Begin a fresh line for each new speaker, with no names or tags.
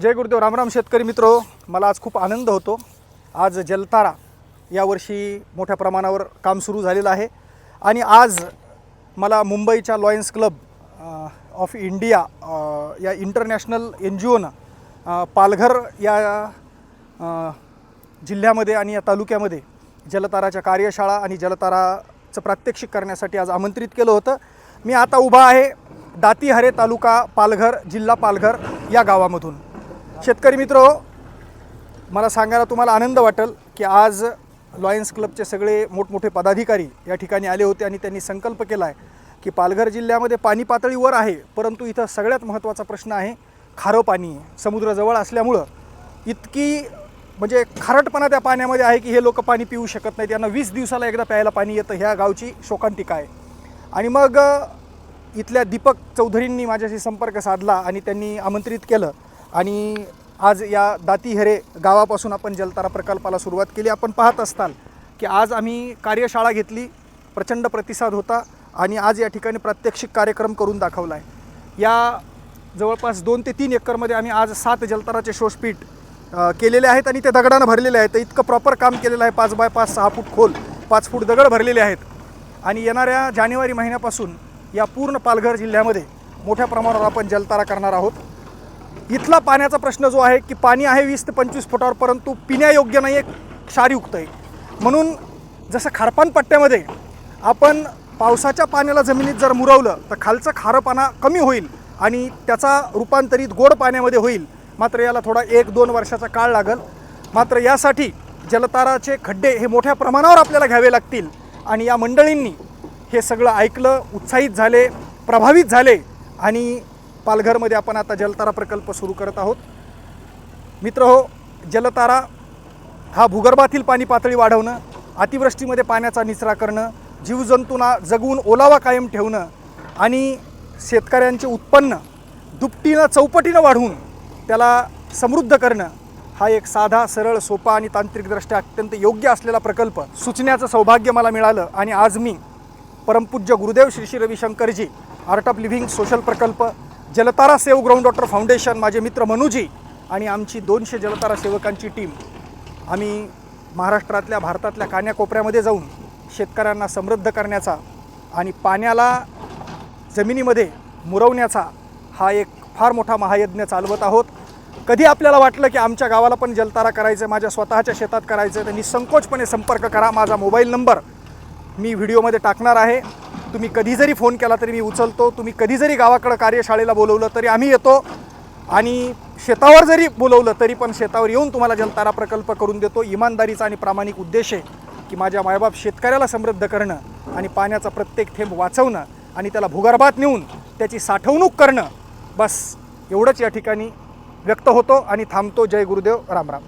जय गुरुदेव रामराम शेतकरी मित्र. मला आज खूप आनंद होतो. आज जलतारा यावर्षी मोठ्या प्रमाणावर काम सुरू झालेलं आहे. आणि आज मला मुंबईच्या लॉयन्स क्लब ऑफ इंडिया या इंटरनॅशनल एन जी ओनं पालघर या जिल्ह्यामध्ये आणि या तालुक्यामध्ये जलताराच्या कार्यशाळा आणि जलताराचं प्रात्यक्षिक करण्यासाठी आज आमंत्रित केलं होतं. मी आता उभा आहे दातीहरे तालुका पालघर जिल्हा पालघर या गावामधून. शेतकरी मित्र मला सांगायला तुम्हाला आनंद वाटेल की आज लॉयन्स क्लबचे सगळे मोठमोठे पदाधिकारी या ठिकाणी आले होते आणि त्यांनी संकल्प केला आहे की पालघर जिल्ह्यामध्ये पाणी पातळी वर आहे परंतु इथं सगळ्यात महत्त्वाचा प्रश्न आहे खारं पाणी समुद्रजवळ असल्यामुळं इतकी म्हणजे खारटपणा त्या पाण्यामध्ये आहे की हे लोक पाणी पिऊ शकत नाहीत. यांना वीस दिवसाला एकदा प्यायला पाणी येतं ह्या गावची शोकांतिका आहे. आणि मग इथल्या दीपक चौधरींनी माझ्याशी संपर्क साधला आणि त्यांनी आमंत्रित केलं. आणि आज या दातीहेरे गावापासून आपण जलतारा प्रकल्पाला सुरुवात केली. आपण पाहत असताल की आज आम्ही कार्यशाळा घेतली प्रचंड प्रतिसाद होता आणि आज या ठिकाणी प्रात्यक्षिक कार्यक्रम करून दाखवला आहे. या जवळपास दोन ते तीन एकरमध्ये आम्ही आज सात जलताराचे शोषपीठ केलेले आहेत आणि ते दगडानं भरलेले आहेत. तर इतकं प्रॉपर काम केलेलं आहे. पाच बाय पाच सहा फूट खोल पाच फूट दगड भरलेले आहेत. आणि येणाऱ्या जानेवारी महिन्यापासून या पूर्ण पालघर जिल्ह्यामध्ये मोठ्या प्रमाणावर आपण जलतारा करणार आहोत. इथला पाण्याचा प्रश्न जो आहे की पाणी आहे वीस ते पंचवीस फुटावर परंतु पिण्यायोग्य नाही आहे क्षारयुक्त आहे. म्हणून जसं खारपान पट्ट्यामध्ये आपण पावसाच्या पाण्याला जमिनीत जर मुरवलं तर खालचं खारंपणा कमी होईल आणि त्याचा रूपांतरित गोड पाण्यामध्ये होईल. मात्र याला थोडा एक दोन वर्षाचा काळ लागल. मात्र यासाठी जलताराचे खड्डे हे मोठ्या प्रमाणावर आपल्याला घ्यावे लागतील आणि या मंडळींनी हे सगळं ऐकलं उत्साहित झाले प्रभावित झाले आणि पालघरमध्ये आपण आता जलतारा प्रकल्प सुरू करत आहोत. मित्र हो जलतारा हा भूगर्भातील पाणी पातळी वाढवणं अतिवृष्टीमध्ये पाण्याचा निचरा करणं जीवजंतूंना जगवून ओलावा कायम ठेवणं आणि शेतकऱ्यांचे उत्पन्न दुपटीनं चौपटीनं वाढवून त्याला समृद्ध करणं हा एक साधा सरळ सोपा आणि तांत्रिकदृष्ट्या अत्यंत योग्य असलेला प्रकल्प सुचण्याचं सौभाग्य मला मिळालं आणि आज मी परमपूज्य Gurudev Shri Shri Ravishankarji art of living social प्रकल्प Jaltara save ground water foundation माझे मित्र मनूजी आणि आमची दोनशे जलतारा सेवकांची टीम. आम्ही महाराष्ट्रातल्या भारतातल्या कान्याकोपऱ्यामध्ये जाऊन शेतकऱ्यांना समृद्ध करण्याचा आणि पाण्याला जमिनीमध्ये मुरवण्याचा हा एक फार मोठा महायज्ञ चालवत आहोत. कधी आपल्याला वाटलं की आमच्या गावाला पण जलतारा करायचं आहे माझ्या स्वतःच्या शेतात करायचं आहे तर निसंकोचपणे संपर्क करा. माझा मोबाईल नंबर मी व्हिडिओमध्ये टाकणार आहे. तुम्ही कधी जरी फोन केला तरी मी उचलतो तुम्ही कधी जरी गावाकडं कार्यशाळेला बोलवलं तरी आम्ही येतो. आणि शेतावर जरी बोलवलं तरी पण शेतावर येऊन तुम्हाला जलतारा प्रकल्प करून देतो. इमानदारीचा आणि प्रामाणिक उद्देश आहे की माझ्या मायबाप शेतकऱ्याला समृद्ध करणं आणि पाण्याचा प्रत्येक थेंब वाचवणं आणि त्याला भूगर्भात नेऊन त्याची साठवणूक करणं. बस एवढंच या ठिकाणी व्यक्त होतो आणि थांबतो. जय गुरुदेव. रामराम